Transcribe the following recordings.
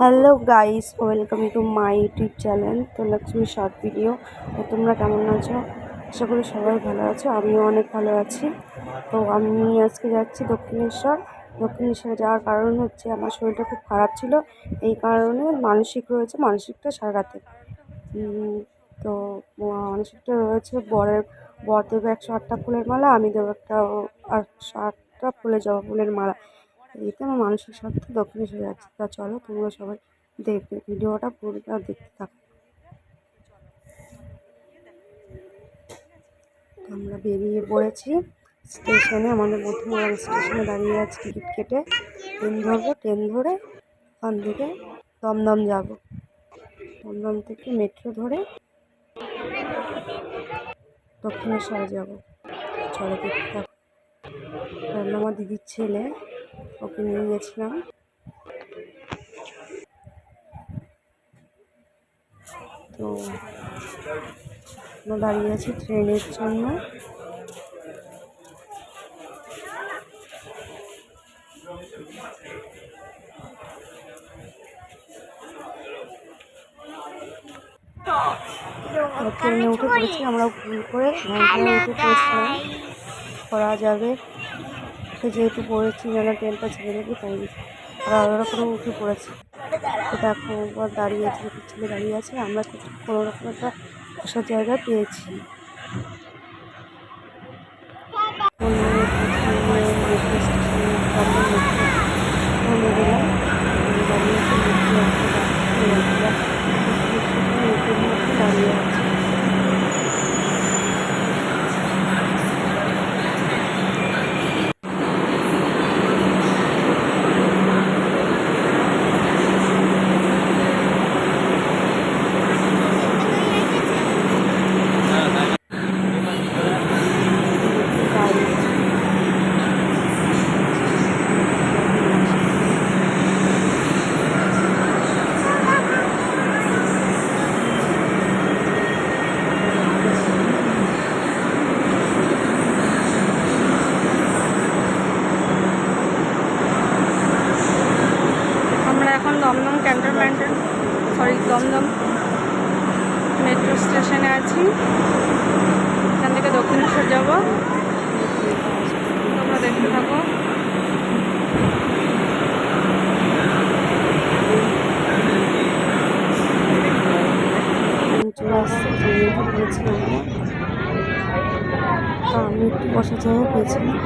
Hello guys welcome to my YouTube channel তো Lakshmi short video তো তোমরা কেমন আছো? আশা করি সবাই ভালো আছো, আমিও অনেক ভালো আছি। তো আমি আজকে যাচ্ছি দক্ষিণেশ্বর। দক্ষিণেশ্বরে যাওয়ার কারণ হচ্ছে আমার শরীরটা খুব খারাপ ছিল। এই কারণে মানসিক রয়েছে, মানসিকটা সারাতে। তো মানসিকটা রয়েছে বরের, বর দেবে একশো আটটা ফুলের মালা, আমি দেবো একটা একশো আটটা ফুলের জবা ফুলের মালা। এতে আমার মানসিক স্বার্থে দক্ষিণেশ্বর যাচ্ছে তা চলো তোমরা সবাই দেখবে। ভিডিওটা পুরোটা দেখতে থাকো। আমরা বেরিয়ে পড়েছি স্টেশনে। আমাদের মধ্যমগ্রাম স্টেশনে দাঁড়িয়ে আছি টিকিট কেটে। ট্রেন ধরবো, ট্রেন ধরে ওখান থেকে দমদম যাব। দমদম থেকে মেট্রো ধরে দক্ষিণেশ্বরে যাব। চলো দেখতে থাকো। আমার দিদির ছেলে ওকে নিয়ে গেছিলাম। তো আমরা দাঁড়িয়ে আছি ট্রেনের জন্য। উঠে পড়েছি, আমরা ভুল করে উঠে করা যাবে। তো যেহেতু পড়েছি, যেন ট্রেনটা ছেড়ে দেবে আর আলাদা রকমের উঠে পড়েছি। তো দেখো একবার দাঁড়িয়ে আছে ছেলে দাঁড়িয়ে আছে। আমরা কোনো রকম একটা বসার জায়গা পেয়েছি মেট্রো স্টেশনে নেমে গেলাম দাঁড়িয়ে আছে মেট্রো একটা দাঁড়িয়ে আছে গাড়ি আমরা এখন দমদম ক্যান্টনমেন্টের সরি দমদম মেট্রো স্টেশনে আছি। এখান থেকে দক্ষিণেশ্বর যাব। তোমরা দেখতে থাকো। আমি একটু বসার জায়গা পেয়েছিলাম।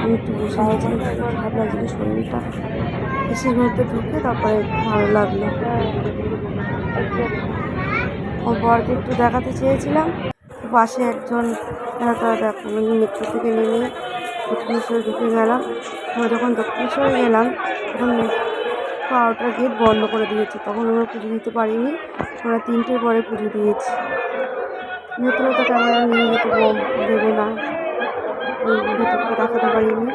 আমি একটু বসে গেছিলাম খারাপ লাগছিল শরীরটা এসির মধ্যে ঢুকে তারপরে ভালো লাগল। ওর বরকে একটু দেখাতে চেয়েছিলাম। পাশে একজন দেখো মেট্রো থেকে নেমে দক্ষিণেশ্বর ঢুকে গেলাম। আমরা যখন দক্ষিণেশ্বরে গেলাম, তখন বারোটার গেট বন্ধ করে দিয়েছে। তখন আমরা পুজো দিতে পারিনি। আমরা তিনটের পরে পুজো দিয়েছি। ভেতরে তো ক্যামেরা নিয়ে যেতে দেবে না। ভেতরটা দেখাতে পারিনি।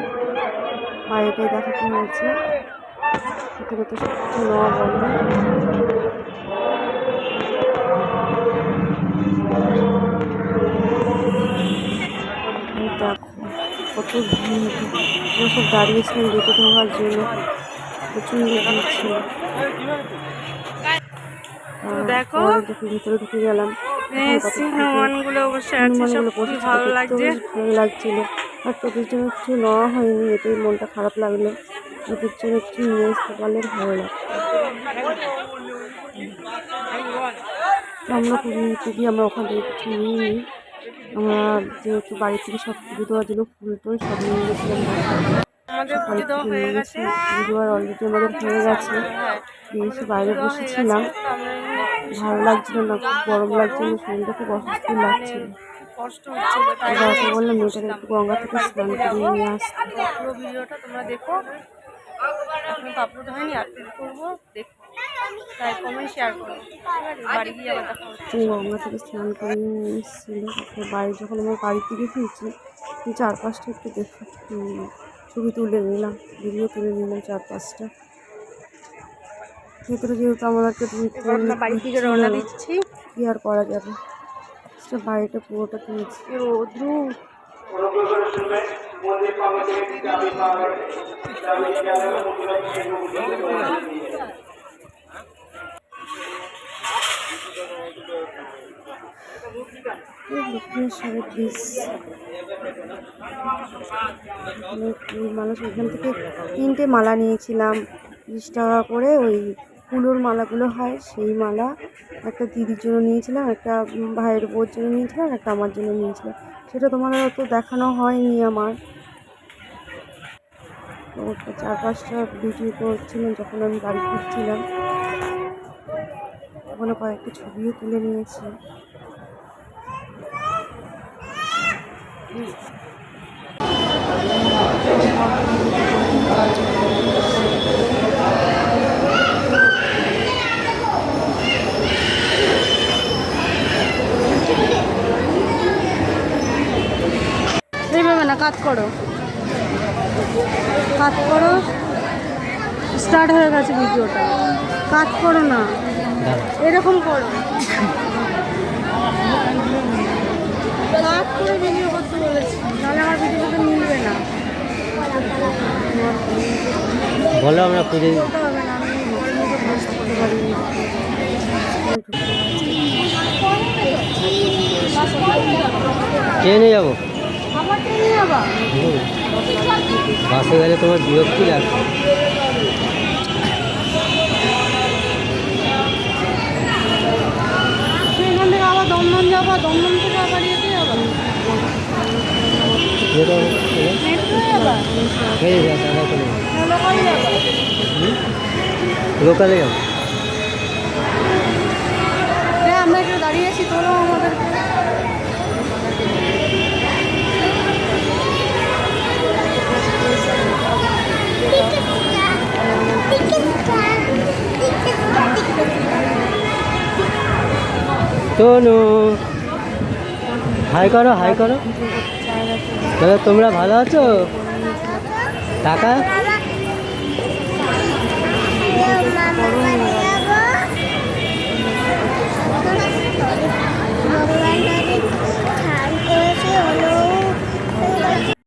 বাইরেটাই দেখাতে হয়েছে। ভেতরে তো সব বন্ধ। দেখো কত ভিড়। সব দাঁড়িয়েছিলাম গেটে ঢোকার জন্য। প্রচণ্ড ভিড় ছিল। দেখো। ভিতরে ঢুকে গেলাম। হনুমানগুলো বসে ভালো লাগছে? বেশ ভালো লাগছিল। আর তোদের জন্য কিছু নেওয়া হয়নি এটাই মনটা খারাপ লাগল। তোদের জন্য কিছু নিয়ে আসতে পারলে ভালো লাগতো। আমরা গিয়ে আমরা ওখান থেকে কিছু নিয়ে নিই আমরা যেহেতু বাড়ি থেকে সব পুজো দেওয়ার জন্য ফুল টুল সব নিয়ে গেছিলাম। পুজো দেওয়ার অলরেডি আমাদের হয়ে গেছে। এসে বাইরে বসেছিলাম। ভালো লাগছিল না খুব গরম লাগছিল শরীরটা খুব অসুস্থ লাগছিল। কষ্ট বাবাকে বললাম মেয়েটাকে একটু গঙ্গা থেকে স্নান করিয়ে নিয়ে আসতে। পুরো ভিডিওটা তোমরা দেখো। এখন তো আপলোড হয়নি আপলোড করব দেখো লাইক কমেন্ট শেয়ার করো বাড়ি গিয়ে আবার দেখা হচ্ছে গঙ্গা থেকে স্নান নিয়ে এসেছিল বাড়ি যখন আমার বাড়ি থেকে ফিরছি চারপাশটা একটু দেখে ছবি তুলে নিলাম ভিডিও তুলে নিলাম চারপাশটা। ভেতরে যেহেতু আমাদেরকে আমরা বাড়ি থেকে রওনা দিচ্ছি। কি আর করা যাবে? সেটা বাড়িটা পুরোটা তুলেছি। রোদ্রু। এই মানুষ এখান থেকে তিনটে মালা নিয়েছিলাম। বিশ টাকা করে ওই কুলোর মালাগুলো হয়, সেই মালা একটা দিদির জন্য নিয়েছিলাম, একটা ভাইয়ের বউর জন্য নিয়েছিলাম একটা আমার জন্য নিয়েছিলাম। সেটা তোমাদের অত দেখানো হয়নি আমার। তো চার পাঁচটা ভিডিও করছিলাম যখন আমি বাড়ি ফিরছিলাম। ওখানে কয়েকটা ছবিও তুলে নিয়েছি। না কাজ করো। কাজ করো। স্টার্ট হয়ে গেছে ভিডিওটা। কাজ করো না। এরকম করো। কাজ করে ভিডিও করতে বলেছি। নাহলে আমার ভিডিওটা মিলবে না। বলো আমরা খুঁজে। ট্রেনে যাব। বাসে গেলে তোমার বিরক্তি লাগবে। দমদম যাবা? দমদম থেকে আবার ইয়েতে যাবা যেটা মেট্রো যাবা হয়ে যায় টাকা চলে যাবে। না লোকাল যাবা লোকালে যাব হ্যাঁ আমরা একটু দাঁড়িয়ে আছি তোলো আমাদেরকে তনু হাই করো হাই করো দাদা তোমরা ভালো আছো? টাকা